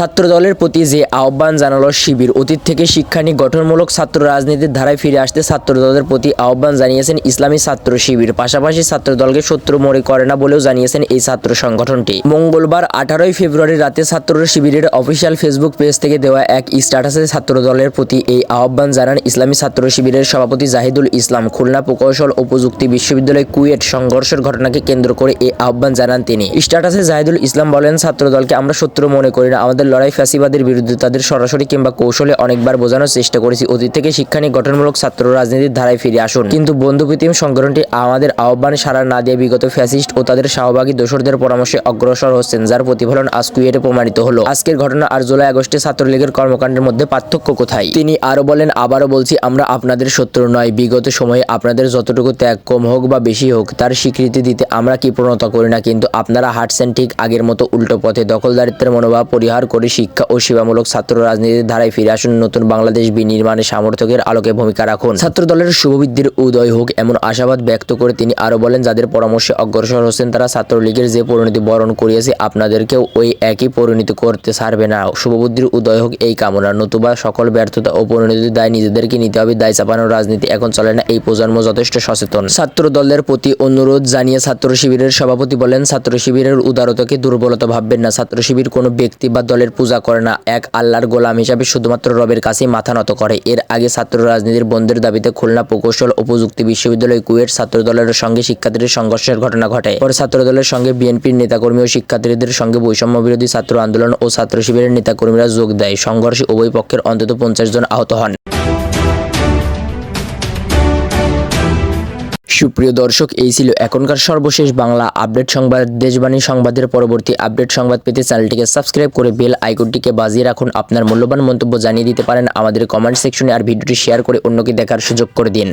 ছাত্র দলের প্রতি যে আহ্বান জানালো শিবির, অতীত থেকে শিক্ষা নিয়ে গঠনমূলক ছাত্র রাজনীতির ধারায় ফিরে আসতে ছাত্র দলের প্রতি আহ্বান জানিয়েছেন ইসলামী ছাত্র শিবির। পাশাপাশি ছাত্র দলকে শত্রু মনে করে না বলেও জানিয়েছেন এই ছাত্র সংগঠনটি। মঙ্গলবার আঠারোই ফেব্রুয়ারি রাতে ছাত্র শিবিরের অফিসিয়াল ফেসবুক পেজ থেকে দেওয়া এক স্ট্যাটাসে ছাত্র দলের প্রতি এই আহ্বান জানান ইসলামী ছাত্র শিবিরের সভাপতি জাহিদুল ইসলাম। খুলনা প্রকৌশল ও প্রযুক্তি বিশ্ববিদ্যালয় কুয়েট সংঘর্ষের ঘটনাকে কেন্দ্র করে এই আহ্বান জানান তিনি। স্ট্যাটাসে জাহিদুল ইসলাম বলেন ছাত্র দলকে আমরা শত্রু মনে করি না, আমাদের লড়াই ফ্যাসিবাদের বিরুদ্ধে তাদের সরাসরি কিংবা কৌশলে অনেকবার বোঝানোর চেষ্টা করেছি। অতীত থেকে শিক্ষা নিয়ে গঠনমূলক ছাত্র রাজনীতির ধারায় ফিরে আসুন। কিন্তু বন্ধুপ্রীতিম সংগঠনটি আমাদের আহ্বান সাড়া না দিয়ে বিগত ফ্যাসিস্ট ও তাদের সহভাগী দোসরদের পরামর্শে অগ্রসর হচ্ছেন, যার প্রতিফলন আজ কুয়েটে প্রমাণিত হলো। আজকের ঘটনা আর জুলাই আগস্টে ছাত্রলীগের কর্মকাণ্ডের মধ্যে পার্থক্য কোথায়? তিনি আরও বলেন, আবারও বলছি, আমরা আপনাদের শত্রু নয়। বিগত সময়ে আপনাদের যতটুকু ত্যাগ কম হোক বা বেশি হোক, তার স্বীকৃতি দিতে আমরা কি প্রণতা করি না? কিন্তু আপনারা হাঁটছেন ঠিক আগের মতো উল্টো পথে। দখলদারিত্বের মনোভাব, পরিহার করে শিক্ষা ও সেবামূলক ছাত্র রাজনীতির ধারায় ফিরে আসুন। নতুন বাংলাদেশ বিনির্মাণে সামর্থ্যের আলোকে ভূমিকা রাখুন। ছাত্র দলের শুভবৃদ্ধির উদয় হোক এমন আশাবাদ ব্যক্ত করে তিনি আরও বলেন, যাদের পরামর্শে অগ্রসর হচ্ছেন তারা ছাত্রলীগের যে পরিণতি বরণ করিয়েছে, আপনাদেরকেও ওই একই পরিণতি করতে ছাড়বে না। শুভবুদ্ধির উদয় হোক এই কামনা। নতুবা সকল ব্যর্থতা ও পরিণতির দায় নিজেদেরকে নিতে হবে। দায় চাপানোর রাজনীতি এখন চলে না, এই প্রজন্ম যথেষ্ট সচেতন। ছাত্র দলের প্রতি অনুরোধ জানিয়ে ছাত্র শিবিরের সভাপতি বলেন, ছাত্র শিবিরের উদারতাকে দুর্বলতা ভাববেন না। ছাত্র শিবির কোনো ব্যক্তি বা দলের পূজা করে না। এক আল্লাহর গোলাম হিসাবে শুধুমাত্র রবের কাছেই মাথা নত করে। এর আগে ছাত্র রাজনীতির বন্ধের দাবিতে খুলনা প্রকৌশল ও প্রযুক্তি বিশ্ববিদ্যালয় কুয়েট ছাত্র দলের সঙ্গে শিক্ষার্থীদের সংঘর্ষের ঘটনা ঘটে। পরে ছাত্র দলের সঙ্গে বিএনপির নেতাকর্মী ও শিক্ষার্থীদের সঙ্গে বৈষম্য বিরোধী ছাত্র আন্দোলন ও ছাত্র শিবিরের নেতাকর্মীরা যোগ দেয়। সংঘর্ষে উভয় পক্ষের অন্তত পঞ্চাশ জন আহত হন। সুপ্রিয় দর্শক, এই ছিল এখনকার সর্বশেষ বাংলা আপডেট সংবাদ। দেশবাণী সংবাদের পরবর্তী আপডেট সংবাদ পেতে চ্যানেলটিকে সাবস্ক্রাইব করে বেল আইকনটিকে বাজিয়ে রাখুন। আপনার মূল্যবান মন্তব্য জানিয়ে দিতে পারেন আমাদের কমেন্ট সেকশনে আর ভিডিওটি শেয়ার করে অন্যকে দেখার সুযোগ করে দিন।